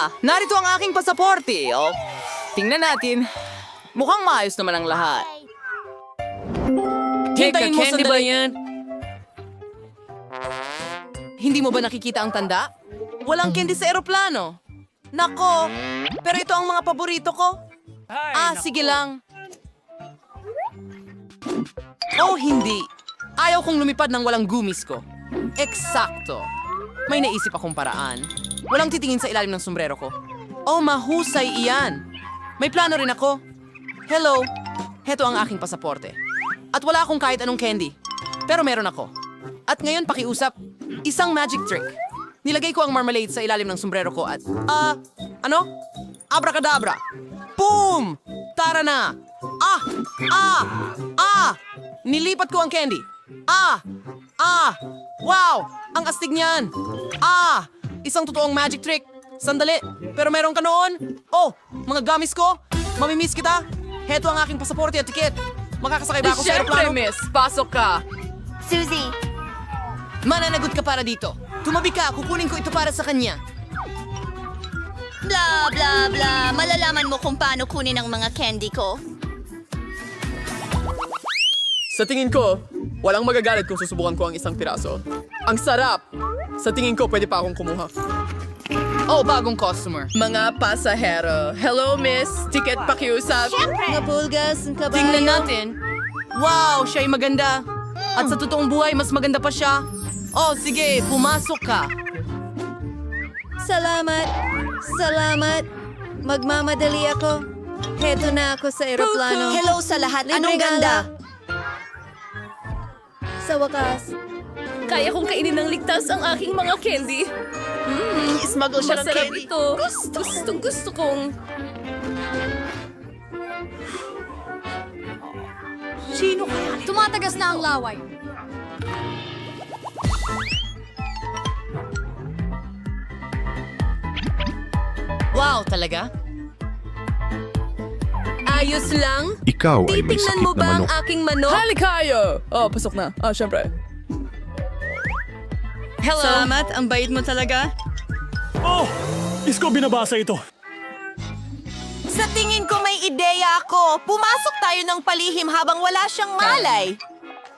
Ah, narito ang aking pasaporte. Oh. Tingnan natin. Mukhang maayos naman ang lahat. Hintayin mo candy ba sandali. yan? Hindi mo ba nakikita ang tanda? Walang candy sa eroplano. Nako, pero ito ang mga paborito ko. ah, sige lang. Oh, hindi. Ayaw kong lumipad ng walang gumis ko. Eksakto. May naisip akong paraan. Walang titingin sa ilalim ng sombrero ko. Oh, mahusay iyan. May plano rin ako. Hello, heto ang aking pasaporte. At wala akong kahit anong candy. Pero meron ako. At ngayon pakiusap, isang magic trick. Nilagay ko ang marmalade sa ilalim ng sombrero ko at, ah, ano? Abracadabra! Boom! Tara na! Ah! Ah! Ah! Nilipat ko ang candy. Ah! Ah! Wow! Ang astig niyan! Ah! Isang totoong magic trick. Sandali, pero meron ka noon? Oh, mga gamis ko? Mamimiss kita? Heto ang aking pasaporte at tiket. Makakasakay ba ako sa Siyempre, aeroplano? miss. Pasok ka. Suzy, Mananagot ka para dito. Tumabi ka, kukunin ko ito para sa kanya. blah blah blah. Malalaman mo kung paano kunin ang mga candy ko. Sa tingin ko, walang magagalit kung susubukan ko ang isang piraso. Ang sarap! Sa tingin ko, pwede pa akong kumuha. Oh, bagong customer. Mga pasahero. Hello, miss. Ticket pakiusap. Mga pulgas, ang kabayo. Tingnan natin. Wow, siya'y maganda. At sa totoong buhay, mas maganda pa siya. Oh, sige, pumasok ka. Salamat. Salamat. Magmamadali ako. Heto na ako sa eroplano. Hello sa lahat. Anong ganda? Sa wakas. Kaya kong kainin ng ligtas ang aking mga candy. Smuggle siya ng Masarap candy. ito. Gusto, gusto, gusto kong... Tumatagas na ang laway. Wow, talaga? Ayos lang? Ikaw ay may Titingnan sakit mo na ba ang manok. aking manok? Halikayo! Oh, pasok na. Ah, syempre. Hello. Salamat, ang bait mo talaga. Oh! Isko binabasa ito. Sa tingin ko may ideya ako. Pumasok tayo ng palihim habang wala siyang malay.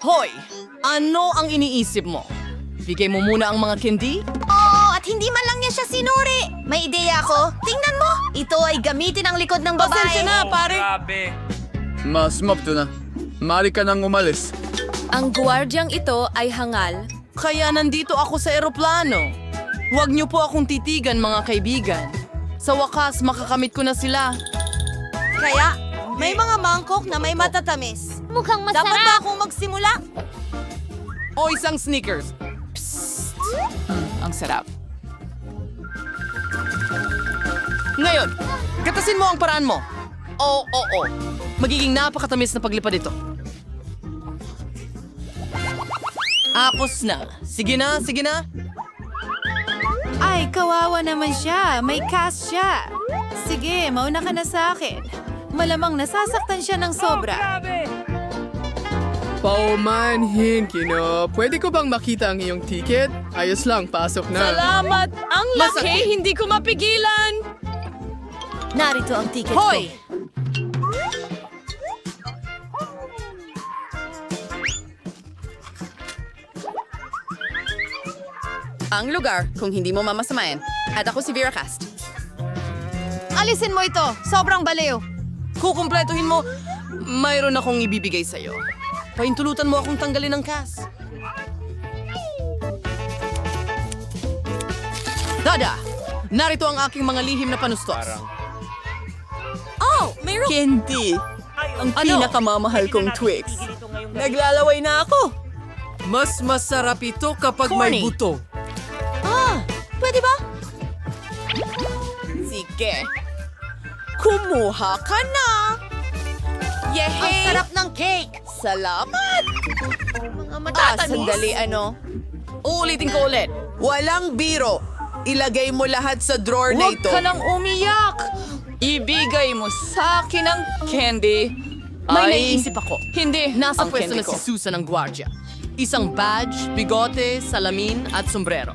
Hoy, ano ang iniisip mo? Bigay mo muna ang mga candy? Oo, at hindi man lang niya siya sinuri. May ideya ako. Tingnan mo. Ito ay gamitin ang likod ng babae. Pasensya na, pare. Mas mapto na. Mari ka nang umalis. Ang gwardyang ito ay hangal. Kaya nandito ako sa eroplano. Huwag niyo po akong titigan, mga kaibigan. Sa wakas, makakamit ko na sila. Kaya, may mga mangkok na may matatamis. Mukhang Dapat ba masarap. akong magsimula? O isang sneakers. Psst. Hmm, ang sarap. Ngayon, gatasin mo ang paraan mo. Oo, oo, oo. Magiging napakatamis na paglipad ito. Apos na. Sige na, sige na. Ay, kawawa naman siya. May cast siya. Sige, mauna ka na sa akin. Malamang nasasaktan siya ng sobra. Paumanhin, Kino. Pwede ko bang makita ang iyong ticket? Ayos lang, pasok na. Salamat! Ang laki! Masakit. Hindi ko mapigilan! Narito ang ticket Hoy! Ang lugar kung hindi mo mamasamayan. At ako si Vera Cast. Alisin mo ito. Sobrang baliw. Kukumpletuhin mo, mayroon akong ibibigay sa'yo. Paintulutan mo akong tanggalin ng cast. Dada! Narito ang aking mga lihim na panustos. Oh, mayroon... Candy. Ang pinakamamahal kong Twix. Naglalaway na ako. Mas masarap ito kapag may buto. Sige. Kumuha ka na. Ang Yehey! sarap ng cake. Salamat! Mga Ah, matatamis. sandali ano? Uulitin ko ulit. Walang biro. Ilagay mo lahat sa drawer na Huwag ito. ka nang umiyak! Ibigay mo sa akin ang candy. May Ay, naisip ako. Hindi, Nasa ang pwesto na ko. si Susan ng gwardya. Isang badge, bigote, salamin at sombrero.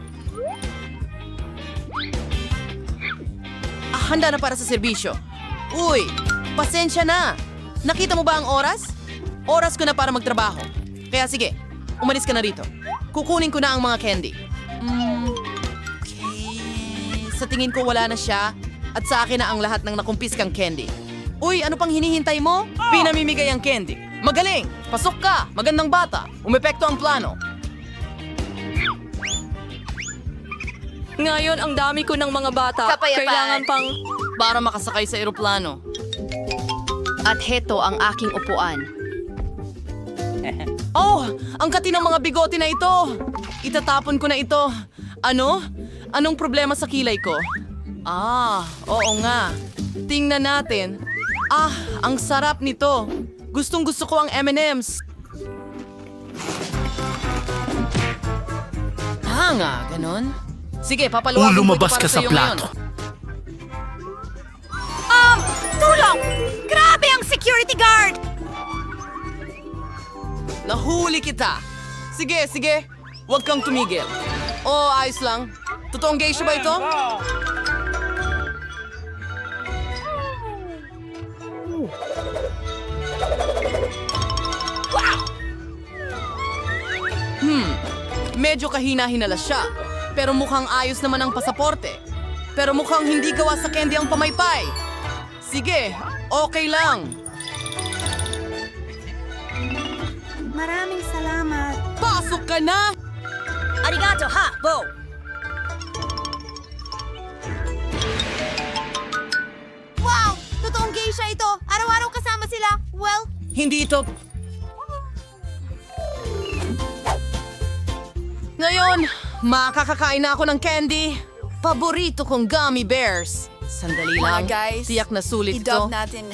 Handa na para sa serbisyo. Uy, pasensya na. Nakita mo ba ang oras? Oras ko na para magtrabaho. Kaya sige, umalis ka na rito. Kukunin ko na ang mga candy. Mm, okay. Sa tingin ko wala na siya at sa akin na ang lahat ng nakumpiskang candy. Uy, ano pang hinihintay mo? Pinamimigay ang candy. Magaling! Pasok ka! Magandang bata! Umepekto ang plano. Ngayon, ang dami ko ng mga bata. Kapayapaan. Kailangan pang... Para makasakay sa eroplano. At heto ang aking upuan. Oh, ang kati ng mga bigote na ito. Itatapon ko na ito. Ano? Anong problema sa kilay ko? Ah, oo nga. Tingnan natin. Ah, ang sarap nito. Gustong gusto ko ang M&M's. Ah nga, ganon. Sige, papaluwagin O ko ito lumabas para ka sa plato. Um, tulong! Grabe ang security guard! Nahuli kita! Sige, sige. Huwag kang tumigil. Oh, ayos lang. Totoong geisha ba ito? Hmm, medyo kahina-hinala siya. Pero mukhang ayos naman ang pasaporte. Pero mukhang hindi gawa sa candy ang pamaypay. Sige, okay lang. Maraming salamat. Pasok ka na! Arigato ha, Bo! Wow! Totoong geisha ito! Araw-araw kasama sila! Well, Hindi ito... Ngayon, makakakain na ako ng candy. Paborito kong gummy bears. Sandali lang. guys, Tiyak na sulit ito. I-dub natin.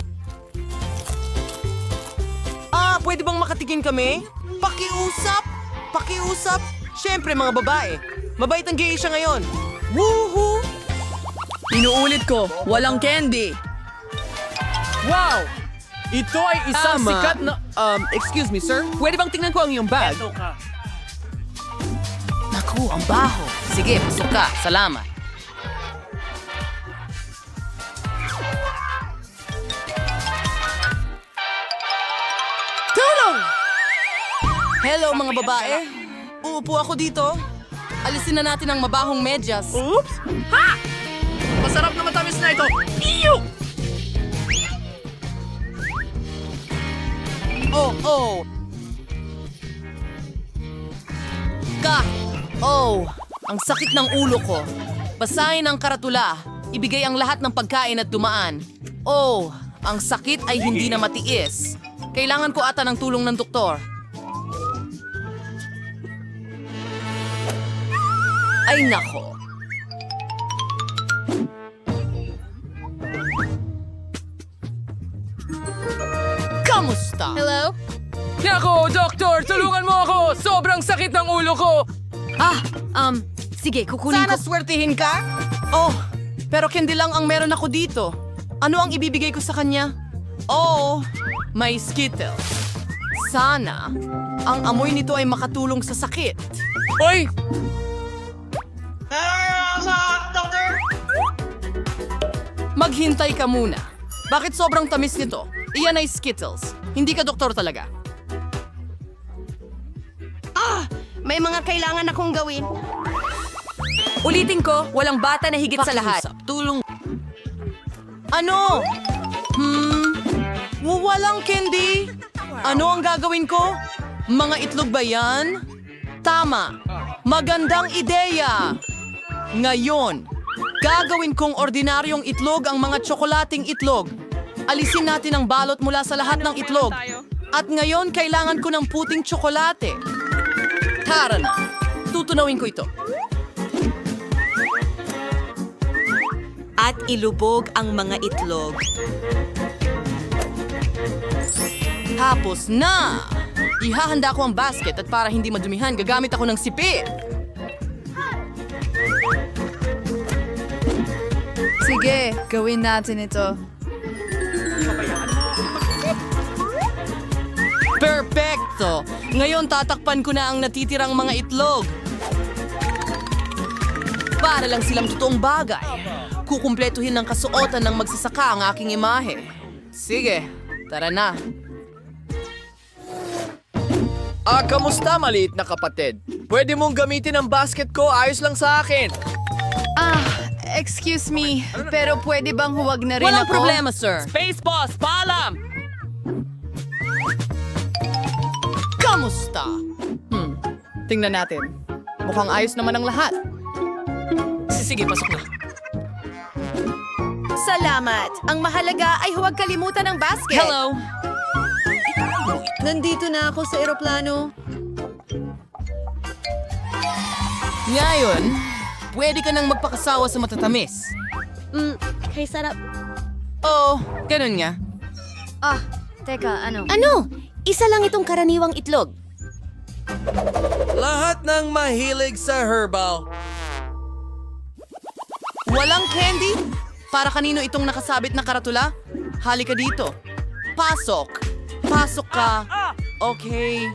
Ah, pwede bang makatikin kami? Pakiusap! Pakiusap! Siyempre, mga babae. Mabait ang geisha ngayon. Woohoo! Inuulit ko, walang candy. Wow! Ito ay isang Tama. sikat na... Um, excuse me, sir? Pwede bang tingnan ko ang iyong bag? Naku, ang baho. Sige, pasok ka. Salamat. Tulong! Hello, mga babae. Uupo ako dito. Alisin na natin ang mabahong medyas. Oops! Ha! Masarap na matamis na ito! Iyo! Oh, oh. Ka! Oh, ang sakit ng ulo ko. Basahin ang karatula. Ibigay ang lahat ng pagkain at dumaan. Oh, ang sakit ay hindi na matiis. Kailangan ko ata ng tulong ng doktor. Ay nako. Kamusta? Hello? Nako, doktor, tulungan mo ako! Sobrang sakit ng ulo ko! Ah, um, sige, kukunin Sana ko. swertihin ka? Oh, pero candy lang ang meron ako dito. Ano ang ibibigay ko sa kanya? Oh, may Skittles. Sana, ang amoy nito ay makatulong sa sakit. Hoy! Maghintay ka muna. Bakit sobrang tamis nito? Iyan ay Skittles. Hindi ka doktor talaga. May mga kailangan akong gawin. ulitin ko, walang bata na higit sa lahat. Pakiusap, tulong. Ano? Hmm? Walang candy? Ano ang gagawin ko? Mga itlog ba yan? Tama. Magandang ideya. Ngayon, gagawin kong ordinaryong itlog ang mga tsokolating itlog. Alisin natin ang balot mula sa lahat ng itlog. At ngayon, kailangan ko ng puting tsokolate. Tara na. Tutunawin ko ito. At ilubog ang mga itlog. Tapos na! Ihahanda ko ang basket at para hindi madumihan, gagamit ako ng sipit. Sige, gawin natin ito. Perfecto! Ngayon tatakpan ko na ang natitirang mga itlog. Para lang silang totoong bagay. Kukumpletuhin ng kasuotan ng magsasaka ang aking imahe. Sige, tara na. Ah, kamusta maliit na kapatid? Pwede mong gamitin ang basket ko, ayos lang sa akin. Ah, excuse me, pero pwede bang huwag na rin Walang ako? problema, sir. Space Boss, paalam! Kamusta? Hmm, tingnan natin. Mukhang ayos naman ang lahat. Sige, pasok na. Salamat. Ang mahalaga ay huwag kalimutan ang basket. Hello! Nandito na ako sa eroplano. Ngayon, pwede ka nang magpakasawa sa matatamis. Mm, kay sarap. Oo, ganun nga. Ah, teka, ano? Ano? Isa lang itong karaniwang itlog. Lahat ng mahilig sa herbal. Walang candy? Para kanino itong nakasabit na karatula? Halika dito. Pasok. Pasok ka. Okay.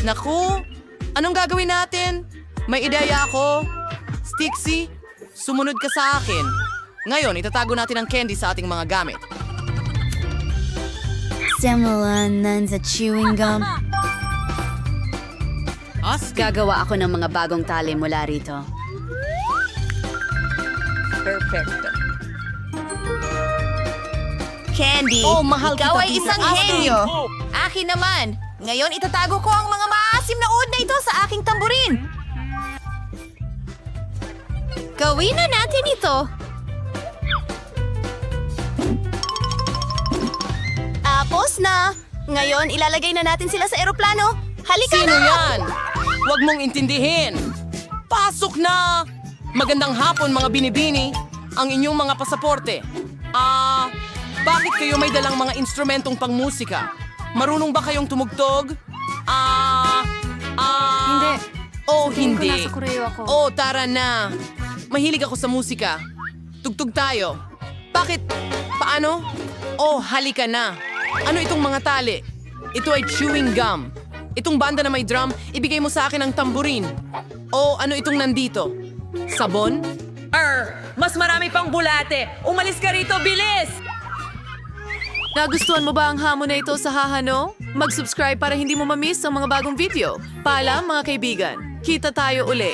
Naku, anong gagawin natin? May ideya ako. Stixie, sumunod ka sa akin. Ngayon, itatago natin ang candy sa ating mga gamit. Simulan sa chewing gum. Gagawa ako ng mga bagong tali mula rito. Perfecto. Candy, Oh, mahal ikaw kita, ay isang henyo. Akin naman. Ngayon itatago ko ang mga maasim na uod na ito sa aking tamburin. Gawin na natin ito. Tapos na. Ngayon, ilalagay na natin sila sa eroplano. Halika Sino na! yan? Huwag mong intindihin. Pasok na! Magandang hapon mga binibini, ang inyong mga pasaporte. Ah, bakit kayo may dalang mga instrumentong pangmusika? Marunong ba kayong tumugtog? Ah, ah... Hindi. Oh, ko hindi. nasa Koreo ako. Oh, tara na. Mahilig ako sa musika. Tugtog tayo. Bakit? Paano? Oh, halika na. Ano itong mga tali? Ito ay chewing gum. Itong banda na may drum, ibigay mo sa akin ang tamburin. O ano itong nandito? Sabon? Er, mas marami pang bulate. Umalis ka rito, bilis! Nagustuhan mo ba ang hamon na ito sa Hahano? Mag-subscribe para hindi mo mamiss ang mga bagong video. Paalam mga kaibigan. Kita tayo uli.